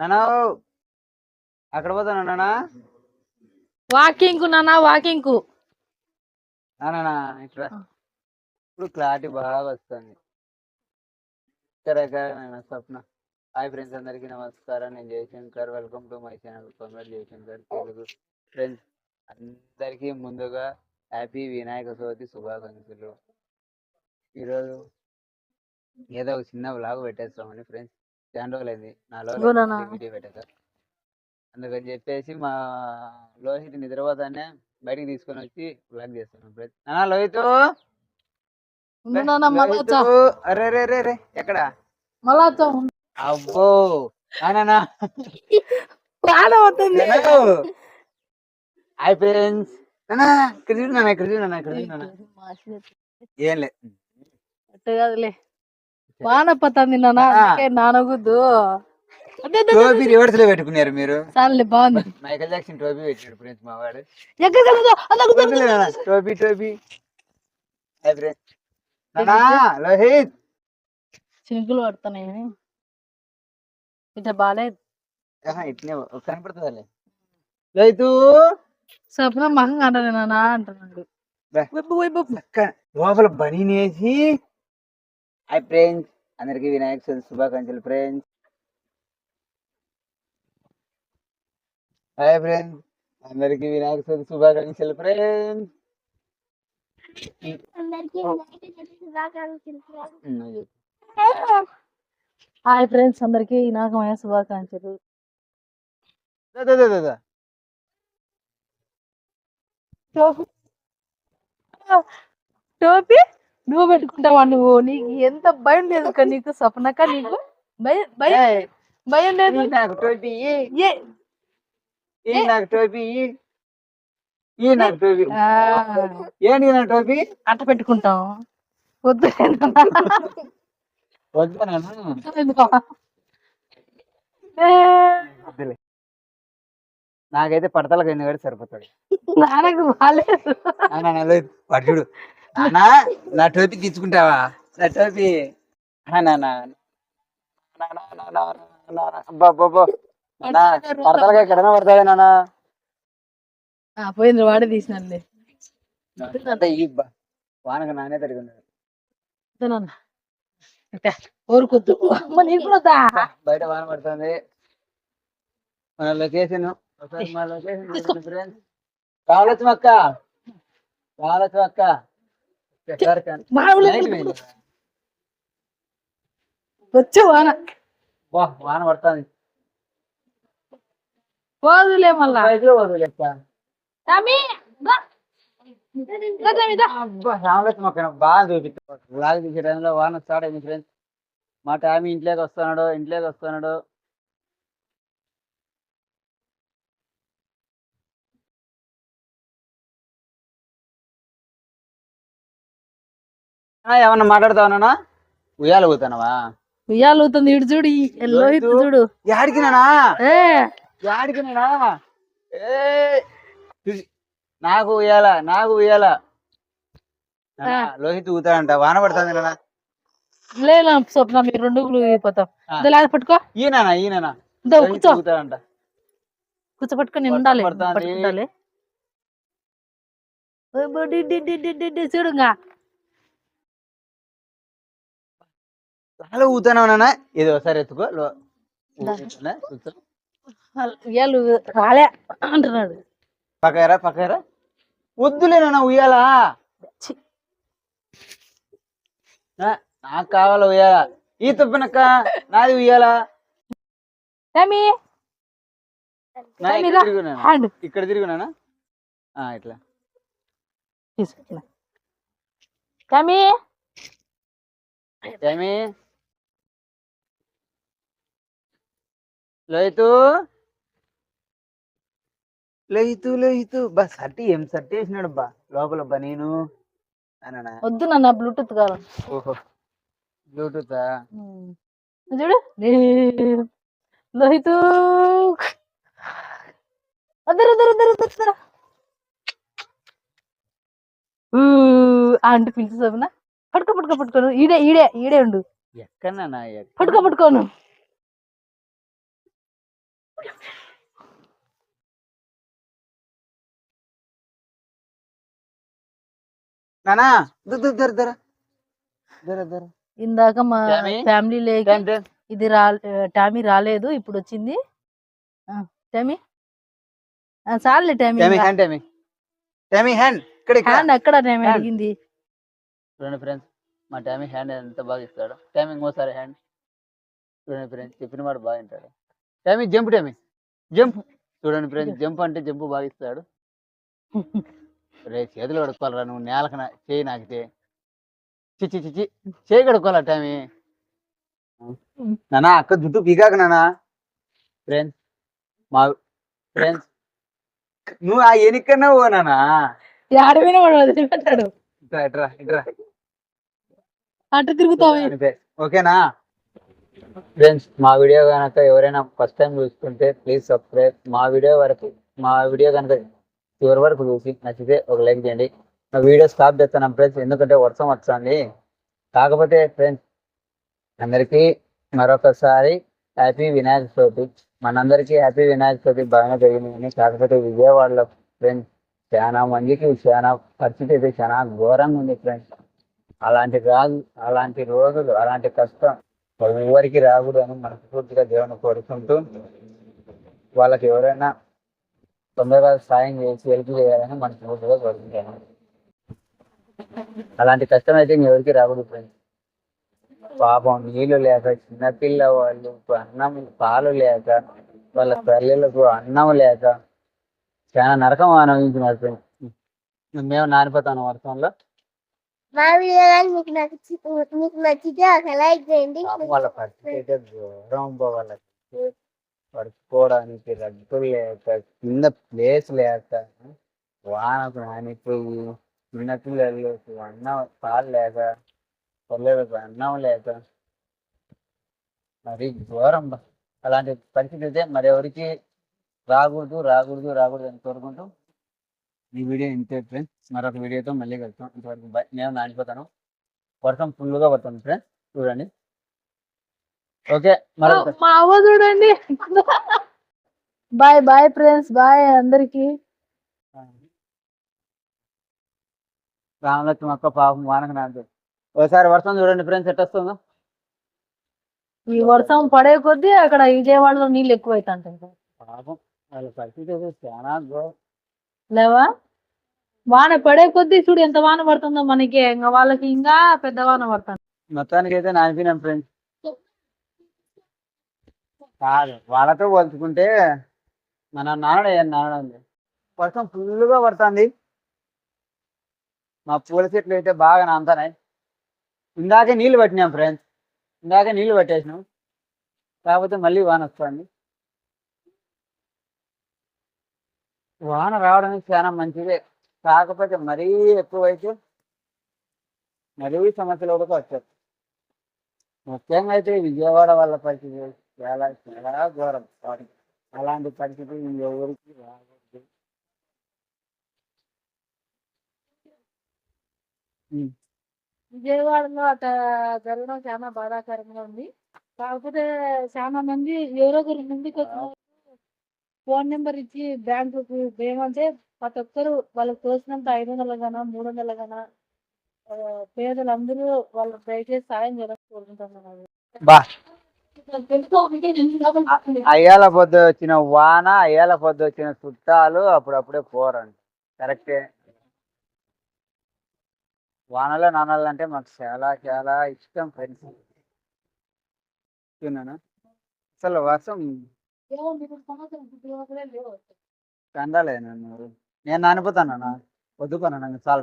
నానా అక్కడ పోతాను నానా. వాకింగ్కు నాన్న వాకింగ్కు. నానా ఇట్లా ఇప్పుడు క్లారిటీ బాగా వస్తుంది. కరెక్ట్ నాన్న స్వప్న. హాయ్ ఫ్రెండ్స్ అందరికీ నమస్కారం. నేను Jayashankar welcome to my channel. Komar Jayashankar Telugu. Friends అందరికీ ముందుగా హ్యాపీ వినాయక చవితి శుభాకాంక్షలు. ఈరోజు ఏదో ఒక చిన్న వ్లాగ్ పెట్టేస్తామని ఫ్రెండ్స్. చాలా రోజులైంది నాలో అందుకని చెప్పేసి మా లోహిత్ నిద్రపోతానే బయటికి తీసుకొని వచ్చి ఫ్రెండ్స్ నాన్న లోహిత్. అరే రే రే రే ఎక్కడ. అబ్బో! Hi friends. నానా ఇక్కడ చూడు నాన్న ఇక్కడ చూడు నాన్న ఇక్కడ చూడు నాన్న. ఏం లేదు వాన పతంది నానగుద్దు. టోపీ రివర్స్లో పెట్టుకున్నారు మీరు? చాలులే బాగుంది. మైకల్ జాక్సన్ టోపీ పెట్టాడు ఫ్రెండ్స్ మా వాడు టోపీ టోపీ నానా లోహిత్. చినుకులు పడుతున్నాయి. ఇట్లా బాగాలేదు. ఆహా, ఇట్లనే కనపడుతుందిలే. లోహిత్. స్వప్న మహంగా అంటారు నాన్న అంటున్నాడు. లోపల బనీనేసి హాయ్ ఫ్రెండ్స్ అందరికి వినాయక చవితి శుభాకాంక్షలు ఫ్రెండ్స్ హాయ్ ఫ్రెండ్స్ అందరికి వినాయక చవితి శుభాకాంక్షలు ఫ్రెండ్స్. హాయ్ ఫ్రెండ్స్ అందరికి నాకమైన శుభాకాంక్షలు. టోపీ? టోపీ? నువ్వు పెట్టుకుంటావా నువ్వు? నీకు ఎంత భయం లేదు నీకు స్వప్నక నీకు? భయం భయం భయం లేదు? నాకు టోపీ. ఏ? నాకు టోపీ. ఇయ్యి. నాకు టోపీ. ఆ, ఏంటి నా టోపీ? అట్ట పెట్టుకుంటాం. వద్దు నాకైతే పడతలకు ఎన్ని కూడా సరిపోతుంది నాన్నకు బాగాలేదు వాడు చూడు. నాన్న నా టోపీ తీసుకుంటావా నా టోపీ. ఎక్కడైనా పడతాయి నాన్న? ఆ, పోయింది వాడే వానకు నానే ఊరుకొద్దు. వద్దా? బయట వాన పడుతుంది. మన లొకేషన్ ఒకసారి మా లొకేషన్ కావాలొచ్చు అక్క. కావాలొచ్చు అక్క ఎవరు కాని- మామూలు నైట్ వేయండి. వచ్చే వాన. వాన పడుతుంది. పోదులే మళ్ళా. అక్క బాగా చూపిస్తా. బ్లాగ్ తీసే టైంలో వాన ఫ్రెండ్స్ మా టామీ ఇంట్లోకి వస్తున్నాడు ఇంట్లోకి వస్తున్నాడు. ఏమన్నా మాట్లాడతావనా ఉయ్యాల పోతానవా ఉయ్యాలు ఊతుంది ఇటు చూడు ఈ ఎల్లో ఇటు లోహితు. చూడు. యాడికి నానా ఏ. ఏ. నాకు ఉయ్యాల నాకు ఉయ్యాల. లోహిత్ ఊతాడంట వాన పడుతుంది నానా లేదు స్వప్న మీరు రెండు పోతాం. లేదా పట్టుకో. ఈయననా ఈయననా కూర్చో. ఊతాడంట కూర్చోపట్టుకొని వర్షం ఉండాలి డి చూడుగా చాలా ఊతాను నాన్న ఇది ఒకసారి ఎత్తుకో. ఉయ్యాలు రాలే అంటున్నాడు పక్కరా పక్కరా వద్దులే నాన్న ఉయ్యాలా నాకు కావాలా ఉయ్యాల ఈ తప్పనక్క నాది ఉయ్యాలా ఇక్కడ రా. తిరుగు నాన్న. హ్యాండ్ ఇక్కడ తిరుగునానా ఆ ఇట్లా. తీసుకున్నా తమ్మి లోహితు లోహితు లోహితు బా సర్టి ఏం సర్టి వేసినాడు బా? లోపల బా నేను. అన్నా వద్దు నన్ను బ్లూటూత్ కావాలి ఓహో. బ్లూటూత్? చూడు. నీ- లోహితు అద్దరు అద్దరు అద్దరు అద్దరు అంటే పిలిచి చదివిన పట్టుకో పట్టుకో పట్టుకోను ఈడే ఈడే ఈడే ఉండు. ఎక్కడన్నా? పట్టుకో పట్టుకోను. నానా దుర్ దుర్ దర దర. దర దర. ఇందాక మా? ఫ్యామిలీ లేక ఇది రా టామీ రాలేదు ఇప్పుడు వచ్చింది. ఆ, టామీ ఆ, చాలులే టామీ టైమి హ్యాండ్ టైమి టైమి హ్యాండ్ ఇక్కడ హ్యాండ్ అక్కడ టామీ. అడిగింది. చూడండి ఫ్రెండ్స్ మా టైమి హ్యాండ్ ఎంత బాగా ఇస్తాడు. టైమి ఇంకోసారి హ్యాండ్ చూడండి ఫ్రెండ్స్ చెప్పిన మాట బాగా వింటాడు. టైమి జంప్ టైమి. జంప్. చూడండి ఫ్రెండ్స్ జంప్ అంటే జంప్ బాగా ఇస్తాడు. రే చేతులు కడుక్కోవాలరా నువ్వు నేలకు చేయి నాకితే. చిచ్చి చిచ్చి చేయి కడుక్కోవాలా టైమి? నానా అక్క జుట్టు పీకాక నానా. ఫ్రెండ్స్ మా ఫ్రెండ్స్ నువ్వు ఆ ఎనికన్నా ఓ నానా. అటు తిరుగుతావు. ఓకేనా? ఫ్రెండ్స్ మా వీడియో కనుక ఎవరైనా ఫస్ట్ టైం చూస్తుంటే ప్లీజ్ సబ్స్క్రైబ్ మా వీడియో వరకు మా వీడియో కనుక చివరి వరకు చూసి నచ్చితే ఒక లైక్ చేయండి. మా వీడియో స్టాప్ చేస్తాను ఫ్రెండ్స్ ఎందుకంటే వర్షం వస్తుంది. కాకపోతే ఫ్రెండ్స్ అందరికీ మరొకసారి హ్యాపీ వినాయక చవితి. మనందరికీ హ్యాపీ వినాయక చవితి బాగా జరిగింది కాకపోతే విజయవాడలో ఫ్రెండ్స్ చాలా మందికి చాలా పరిస్థితి అయితే చాలా ఘోరంగా ఉంది ఫ్రెండ్స్ అలాంటి రాదు అలాంటి రోజులు అలాంటి కష్టం ఎవరికి రాకూడదని మనస్ఫూర్తిగా దేవుని కోరుకుంటూ వాళ్ళకి ఎవరైనా తొందరగా సాయం చేసి హెల్ప్ చేయాలని మనస్ఫూర్తిగా కోరుకుంటాను అలాంటి కష్టం అయితే ఎవరికి రాకూడదు ఫ్రెండ్స్. పాపం నీళ్ళు లేక చిన్నపిల్ల వాళ్ళు అన్నం పాలు లేక వాళ్ళ తల్లులకు అన్నం లేక చాలా నరకం అనుభవించినారు ఫ్రెండ్స్. మేము నానిపోతాను వర్షంలో మా వీడియో కానీ మీకు నచ్చి మీకు నచ్చితే ఒక లైక్ చేయండి. వాళ్ళ పరిస్థితి అయితే వాళ్ళకి పడుకోవడానికి రగ్గులు లేక కింద ప్లేస్ లేక వానకు నానిపోయి చిన్న పిల్లలకు అన్నం పాలు లేక పిల్లలకు అన్నం లేక మరి ఘోరం అలాంటి పరిస్థితి అయితే మరి రాకూడదు రాకూడదు రాకూడదు అని కోరుకుంటూ ఈ వీడియో ఇంతే ఫ్రెండ్స్ మరొక వీడియోతో మళ్ళీ కలుస్తాం ఇంతవరకు బై నేను నానిపోతాను వర్షం ఫుల్గా పడుతుంది ఫ్రెండ్స్ చూడండి. ఓకే మరొక మా అవ్వ చూడండి. బాయ్ బాయ్ ఫ్రెండ్స్ బాయ్ అందరికి. రామలక్ష్మి అక్క పాపం వానకు నాదు. ఒకసారి వర్షం చూడండి ఫ్రెండ్స్ ఎట్ట వస్తుందో ఈ వర్షం పడే కొద్దీ అక్కడ విజయవాడలో నీళ్ళు ఎక్కువ అవుతుంటాయి పాపం వాళ్ళ పరిస్థితి చాలా. లేవా? వాన పడే కొద్దీ చూడు ఎంత వాన పడుతుందో మనకి. ఇంకా వాళ్ళకి ఇంకా పెద్ద వాన పడుతుంది. మొత్తానికి అయితే నానిపోయినాం ఫ్రెండ్స్. కాదు వాళ్ళతో పోల్చుకుంటే మన నాన్న నానడ ఉంది వర్షం ఫుల్గా పడుతుంది. మా పూల చెట్లు అయితే బాగా నానుతున్నాయి ఇందాకే నీళ్ళు పట్టినాం ఫ్రెండ్స్. ఇందాకే నీళ్ళు పట్టేసినాం. కాకపోతే మళ్ళీ వాన వస్తుంది. వాన రావడం చాలా మంచిదే. కాకపోతే మరీ ఎక్కువైతే మరీ సమస్యలు కూడా వచ్చారు ముఖ్యంగా అయితే విజయవాడ వాళ్ళ పరిస్థితి చాలా చాలా ఘోరం. వాటికి అలాంటి పరిస్థితి ఎవరికి రాకూడదు. ఉమ్. విజయవాడలో అట జరగడం చాలా బాధాకరంగా ఉంది. కాకపోతే చాలా మంది ఎవరో ఒకరి ముందుకు ఫోన్ నెంబర్ ఇచ్చి బ్యాంకుకు ఏమంటే ప్రతి ఒక్కరు వాళ్ళకి తోచినంత ఐదు వందలు గానా మూడు వందలు గానా పేదలందరూ వాళ్ళు దయచేసి సాయం చేయాలని కోరుకుంటున్నాను. అయ్యాల పొద్దు వచ్చిన వాన అయ్యాల పొద్దు వచ్చిన చుట్టాలు అప్పుడప్పుడే పోరండి కరెక్టే. వానలో నానాలు అంటే మాకు చాలా చాలా ఇష్టం ఫ్రెండ్స్. అసలు వర్షం కందాలేనా నేను. నానిపోతానా వద్దుకోనా నాకు చాలా